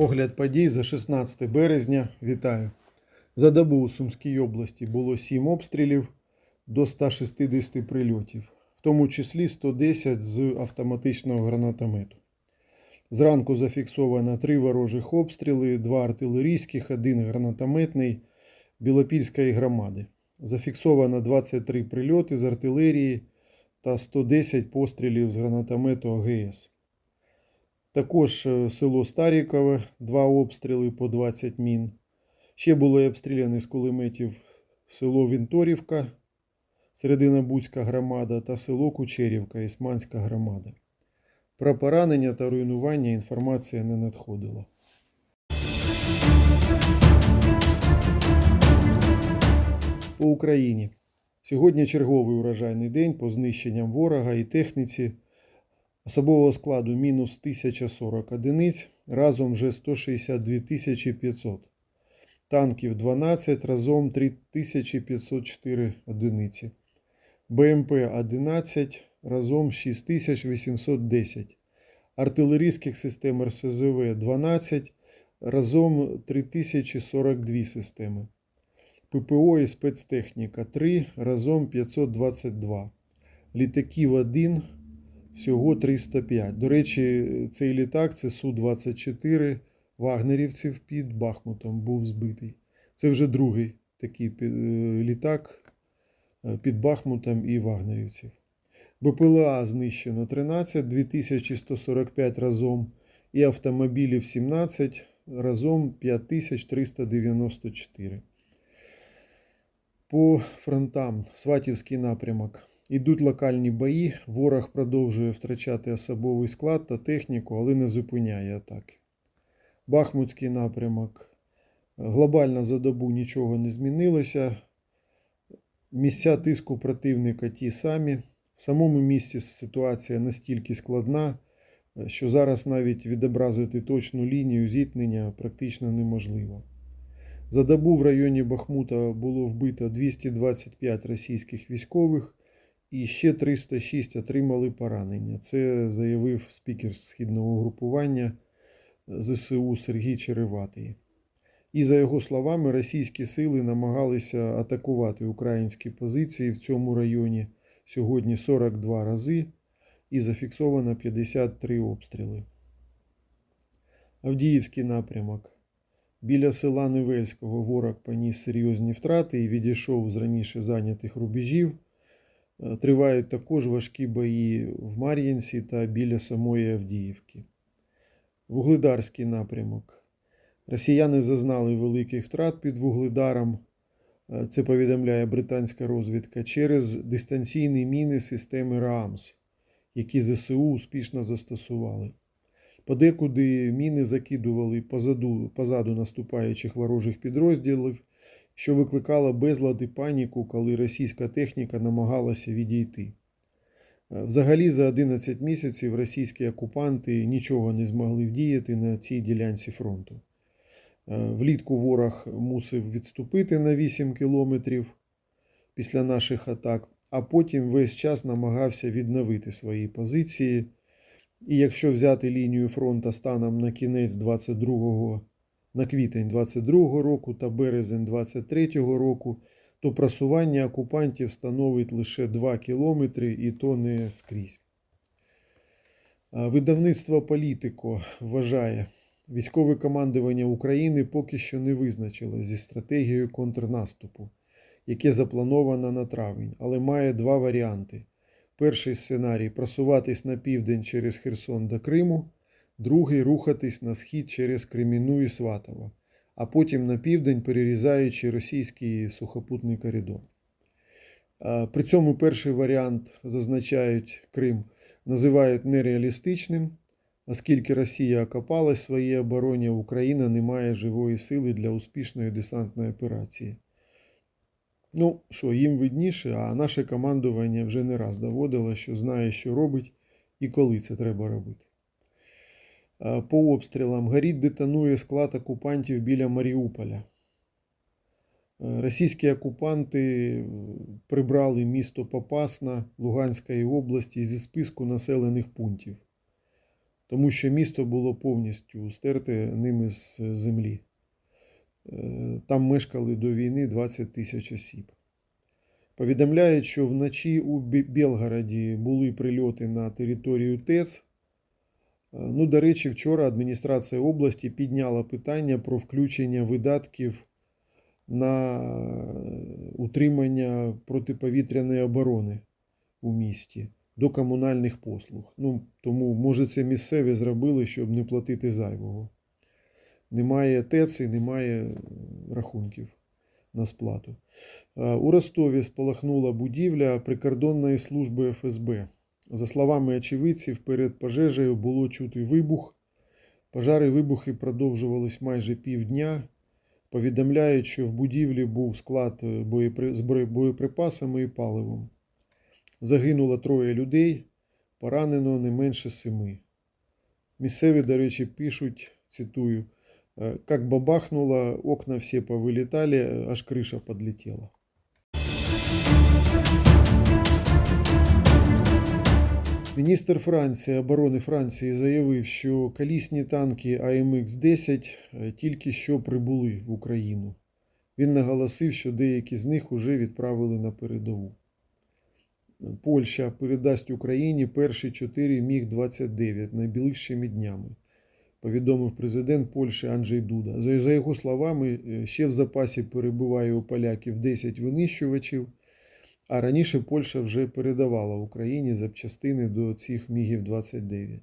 Огляд подій за 16 березня. Вітаю. За добу у Сумській області було 7 обстрілів до 160 прильотів, в тому числі 110 з автоматичного гранатомету. Зранку зафіксовано 3 ворожих обстріли, 2 артилерійських, 1 гранатометний Білопільської громади. Зафіксовано 23 прильоти з артилерії та 110 пострілів з гранатомету АГС. Також е, село Старікове, два обстріли по 20 мін. Ще було обстріляні з кулеметів село Вінторівка, Серединобудська громада та село Кучерівка, Ісманська громада. Про поранення та руйнування інформація не надходила. По Україні. Сьогодні черговий урожайний день по знищенням ворога і техніці. Особового складу мінус 1040 одиниць, разом вже 162 500. Танків 12, разом 3504 одиниці. БМП 11, разом 6810. Артилерійських систем РСЗВ 12, разом 3042 системи. ППО і спецтехніка 3, разом 522. Літаків 1, всього 305. До речі, цей літак це Су-24 вагнерівців під Бахмутом був збитий. Це вже другий такий е, літак е, під Бахмутом і вагнерівців. БПЛА знищено 13, 2145 разом, і автомобілів 17, разом 5394. По фронтам Сватівський напрямок. Ідуть локальні бої, ворог продовжує втрачати особовий склад та техніку, але не зупиняє атаки. Бахмутський напрямок. Глобально за добу нічого не змінилося. Місця тиску противника ті самі. В самому місті ситуація настільки складна, що зараз навіть відобразити точну лінію зіткнення практично неможливо. За добу в районі Бахмута було вбито 225 російських військових і ще 306 отримали поранення. Це заявив спікер східного групування ЗСУ Сергій Череватий. І за його словами, російські сили намагалися атакувати українські позиції в цьому районі сьогодні 42 рази і зафіксовано 53 обстріли. Авдіївський напрямок. Біля села Невельського ворог поніс серйозні втрати і відійшов з раніше зайнятих рубежів. Тривають також важкі бої в Мар'їнці та біля самої Авдіївки. Вугледарський напрямок. Росіяни зазнали великих втрат під Вугледаром. Е, Це повідомляє британська розвідка через дистанційні міни системи РАМС, які ЗСУ успішно застосували. Подекуди міни закидували позаду, позаду наступаючих ворожих підрозділів, що викликало безлад і паніку, коли російська техніка намагалася відійти. Е, Взагалі, за 11 місяців російські окупанти нічого не змогли вдіяти на цій ділянці фронту. Е, Влітку ворог мусив відступити на 8 кілометрів після наших атак, а потім весь час намагався відновити свої позиції. І якщо взяти лінію фронту станом на кінець 22 на квітень 22 року та березень 23 року, то просування окупантів становить лише 2 кілометри і то не скрізь. Видавництво Політико вважає, військове командування України поки що не визначило зі стратегією контрнаступу, яке заплановано на травень, але має два варіанти. Перший сценарій просуватись на південь через Херсон до Криму, другий рухатись на схід через Креміну і Сватово, а потім на південь перерізаючи російський сухопутний коридор. При цьому перший варіант зазначають Крим, називають нереалістичним, оскільки Росія окопалась своїй обороні, Україна не має живої сили для успішної десантної операції. Ну, що, їм видніше, а наше командування вже не раз доводило, що знає, що робить і коли це треба робити. Е, По обстрілам горіть детонує склад окупантів біля Маріуполя. Е, Російські окупанти прибрали місто Попасна Луганської області зі списку населених пунктів. тому що місто було повністю стерте ними з землі. Е, Там мешкали до війни 20 тисяч осіб. Повідомляють, що вночі у Білгороді були прильоти на територію ТЕЦ. Е, Ну, до речі, вчора адміністрація області підняла питання про включення видатків на утримання протиповітряної оборони у місті до комунальних послуг. Ну, тому, може, це місцеві зробили, щоб не платити зайвого. Немає ТЕЦ і немає рахунків на сплату. Е, У Ростові спалахнула будівля прикордонної служби ФСБ. За словами очевидців, перед пожежею було чути вибух. Пожари і вибухи продовжувались майже півдня. Повідомляють, що в будівлі був склад е, боєпри... з бро- боєприпасами і паливом. Загинуло троє людей, поранено не менше семи. Місцеві, до речі, пишуть, цитую, «Э, как бабахнуло, окна все повылетали, аж крыша подлетела. Міністр Франції оборони Франції заявив, що колісні танки АМХ-10 е, тільки що прибули в Україну. Він наголосив, що деякі з них уже відправили на передову. Польща передасть Україні перші чотири Міг-29 найближчими днями, повідомив президент Польщі Анджей Дуда. За за його словами, е, ще в запасі перебуває у поляків 10 винищувачів, а раніше Польща вже передавала Україні запчастини до цих Мігів-29.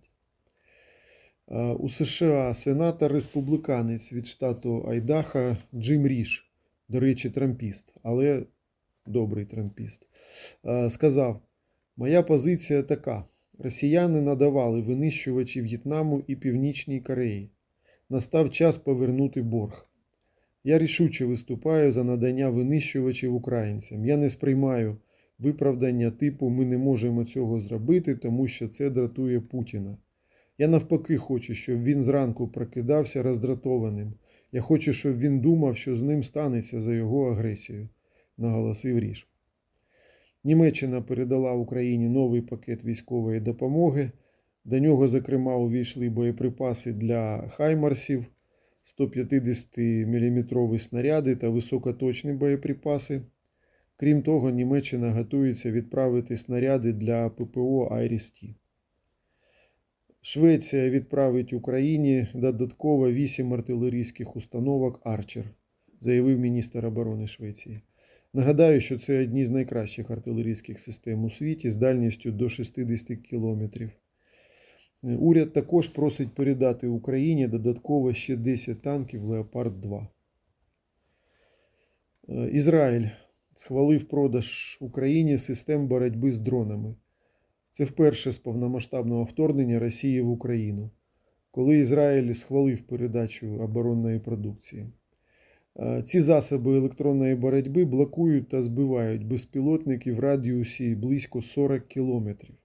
У США сенатор республіканець від штату Айдаха Джим Ріш, до речі, трампіст, але добрий трампіст, сказав: Моя позиція така: росіяни надавали винищувачі В'єтнаму і Північній Кореї. Настав час повернути борг. Я рішуче виступаю за надання винищувачів українцям. Я не сприймаю виправдання типу ми не можемо цього зробити, тому що це дратує Путіна. Я навпаки хочу, щоб він зранку прокидався роздратованим. Я хочу, щоб він думав, що з ним станеться за його агресію, наголосив Ріш. Німеччина передала Україні новий пакет військової допомоги. До нього, зокрема, увійшли боєприпаси для хаймарсів, 150-мм снаряди та високоточні боєприпаси. Крім того, Німеччина готується відправити снаряди для ППО Айріс-Т. Швеція відправить Україні додатково 8 артилерійських установок Арчер, заявив міністр оборони Швеції. Нагадаю, що це одні з найкращих артилерійських систем у світі з дальністю до 60 кілометрів. Уряд також просить передати Україні додатково ще 10 танків Леопард 2. Е, Ізраїль схвалив продаж Україні систем боротьби з дронами. Це вперше з повномасштабного вторгнення Росії в Україну, коли Ізраїль схвалив передачу оборонної продукції. Е, Ці засоби електронної боротьби блокують та збивають безпілотники в радіусі близько 40 кілометрів.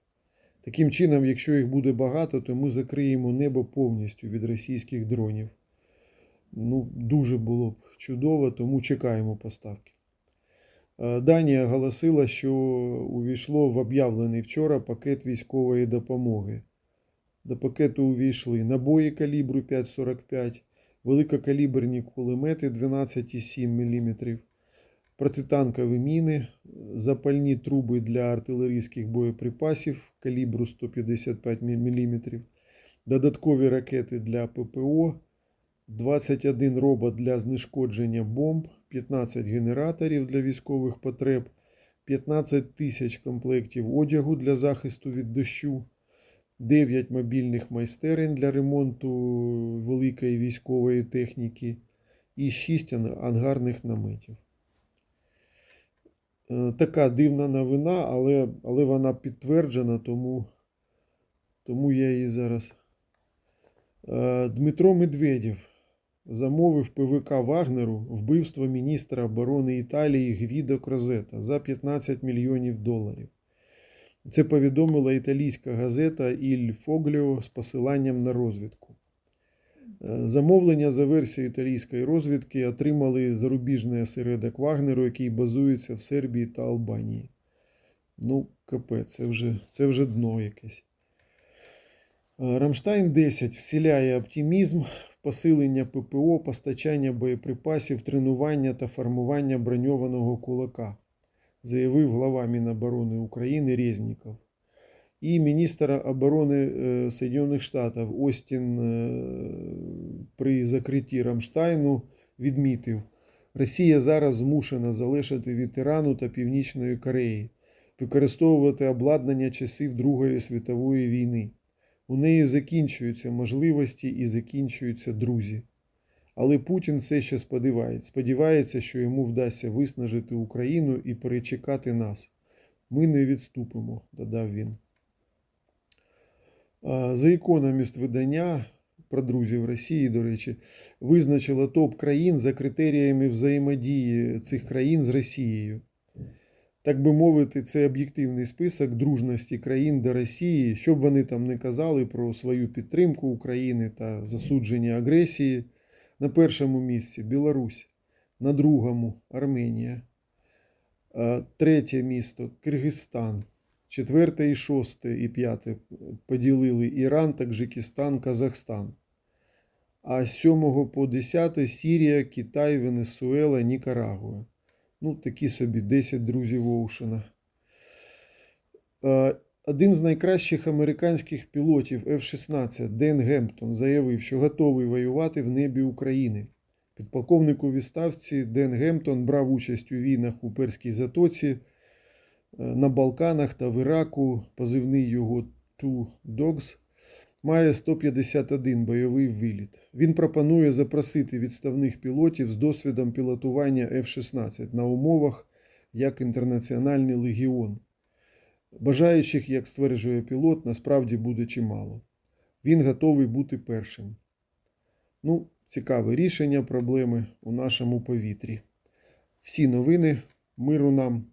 Таким чином, якщо їх буде багато, то ми закриємо небо повністю від російських дронів. Ну, дуже було б чудово, тому чекаємо поставки. Е, Данія оголосила, що увійшло в об'явлений вчора пакет військової допомоги. До пакету увійшли набої калібру 5,45, великокаліберні кулемети 12,7 мм, протитанкові міни, запальні труби для артилерійських боєприпасів калібру 155 мм, додаткові ракети для ППО, 21 робот для знешкодження бомб, 15 генераторів для військових потреб, 15 тисяч комплектів одягу для захисту від дощу, 9 мобільних майстерень для ремонту великої військової техніки і 6 ангарних наметів. Е, Така дивна новина, але, але вона підтверджена, тому, тому я її зараз. Е, Дмитро Медведєв замовив ПВК Вагнеру вбивство міністра оборони Італії Гвідо Крозета за 15 мільйонів доларів. Це повідомила італійська газета Іль Фогліо з посиланням на розвідку. Замовлення за версією італійської розвідки отримали зарубіжний осередок Вагнеру, який базується в Сербії та Албанії. Ну, капець, це вже, це вже дно якесь. Е, Рамштайн 10 вселяє оптимізм посилення ППО, постачання боєприпасів, тренування та формування броньованого кулака, заявив глава Міноборони України Резніков. І міністр оборони е, Соединених Штатів Остін е, при закритті Рамштайну відмітив, Росія зараз змушена залишити від Ірану та Північної Кореї, використовувати обладнання часів Другої світової війни. У неї закінчуються можливості і закінчуються друзі. Але Путін все ще сподівається, сподівається, що йому вдасться виснажити Україну і перечекати нас. Ми не відступимо, додав він. А, The Economist видання про друзів Росії, до речі, визначило топ країн за критеріями взаємодії цих країн з Росією. Так би мовити, це об'єктивний список дружності країн до Росії, щоб вони там не казали про свою підтримку України та засудження агресії. На першому місці Білорусь, на другому Арменія, третє місто Киргизстан, четверте і шосте і п'яте поділили Іран, Таджикистан, Казахстан. А з 7 по 10 Сірія, Китай, Венесуела, Нікарагуа. Ну, такі собі 10 друзів Оушена. Один з найкращих американських пілотів F-16 Ден Гемптон заявив, що готовий воювати в небі України. Підполковник у відставці Ден Гемптон брав участь у війнах у Перській Затоці, на Балканах та в Іраку. Позивний його Two Dogs має 151 бойовий виліт. Він пропонує запросити відставних пілотів з досвідом пілотування F-16 на умовах як інтернаціональний легіон. Бажаючих, як стверджує пілот, насправді буде чимало. Він готовий бути першим. Ну, цікаве рішення проблеми у нашому повітрі. Всі новини, миру нам.